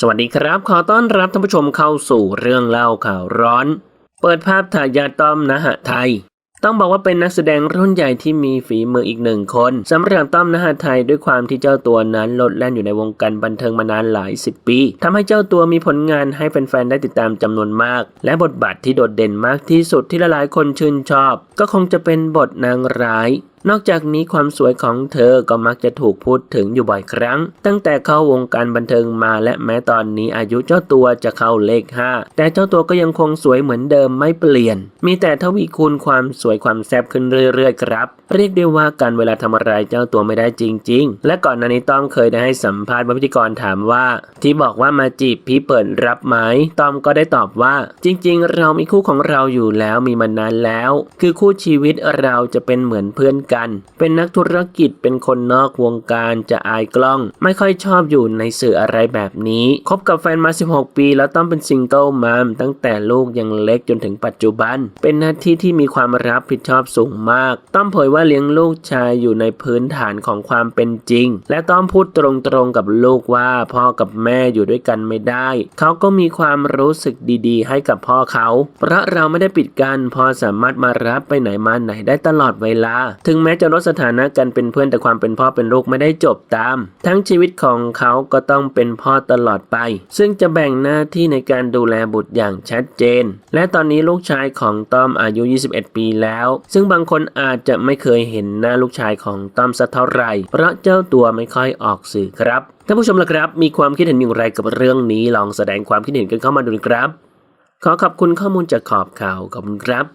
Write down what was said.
สวัสดีครับ ขอต้อนรับท่านผู้ชมเข้าสู่เรื่องเล่าข่าวร้อน เปิดภาพถ่ายยาต้อมนะฮะไทย ต้องบอกว่าเป็นนักแสดงรุ่นใหญ่ที่มีฝีมืออีกหนึ่งคนสำหรับต้อมนะฮะไทยด้วยความที่เจ้าตัวนั้นลดแล่นอยู่ในวงการบันเทิงมานานหลายสิบปีทำให้เจ้าตัวมีผลงานให้แฟนๆได้ติดตามจำนวนมาก และบทบาทที่โดดเด่นมากที่สุดที่หลายๆคนชื่นชอบ ก็คงจะเป็นบทนางร้ายนอกจากนี้ความสวยของเธอก็มักจะถูกพูดถึงอยู่บ่อยครั้ง ตั้งแต่เข้าวงการบันเทิงมาและแม้ตอนนี้อายุเจ้าตัวจะเข้าเลข 5 แต่เจ้าตัวก็ยังคงสวยเหมือนเดิมไม่เปลี่ยน มีแต่ทวีคูณความสวยความแซ่บขึ้นเรื่อยๆครับ เรียกได้ว่าการเวลาทำอะไรเจ้าตัวไม่ได้จริง ๆ และก่อนหน้านี้ต้อมเคยได้ให้สัมภาษณ์ว่าพิธีกรถามว่า ที่บอกว่ามาจีบพี่เปิดรับไหมต้อมก็ได้ตอบว่า จริง ๆ เรามีคู่ของเราอยู่แล้วมีมานานแล้ว คือคู่ชีวิตเราจะเป็นเหมือนเพื่อนกัน เป็นนักธุรกิจเป็นคนนอกวงการจะอายกล้อง ไม่ค่อยชอบอยู่ในสื่ออะไรแบบนี้ คบกับแฟนมา 16 ปี แล้วต้องเป็นซิงเกิลมัมตั้งแต่ลูกยังเล็กจนถึงปัจจุบัน เป็นหน้าที่ที่มีความรับผิดชอบสูงมาก ต้อมเผยว่าเลี้ยงลูกชายอยู่ในพื้นฐานของความเป็นจริง และต้อมพูดตรงๆกับลูกว่าพ่อกับแม่อยู่ด้วยกันไม่ได้ เขาก็มีความรู้สึกดีๆ ให้กับพ่อเขา เพราะเราไม่ได้ปิดกันพ่อสามารถมารับไปไหนมาไหนได้ตลอดเวลา ถึงแม้จะลดสถานะกันเป็นเพื่อนแต่ความเป็นพ่อเป็นลูกไม่ได้จบตาม ทั้งชีวิตของเขาก็ต้องเป็นพ่อตลอดไป ซึ่งจะแบ่งหน้าที่ในการดูแลบุตรอย่างชัดเจน และตอนนี้ลูกชายของต้อมอายุ 21 ปีแล้ว ซึ่งบางคนอาจจะไม่เคยเห็นหน้าลูกชายของต้อมสักเท่าไหร่ เพราะเจ้าตัวไม่ค่อยออกสื่อครับท่านผู้ชมละครับ มีความคิดเห็นอย่างไรกับเรื่องนี้ลองแสดงความคิดเห็นกันเข้ามาดูนะครับ ขอขอบคุณข้อมูลจากขอบข่าวขอบคุณครับ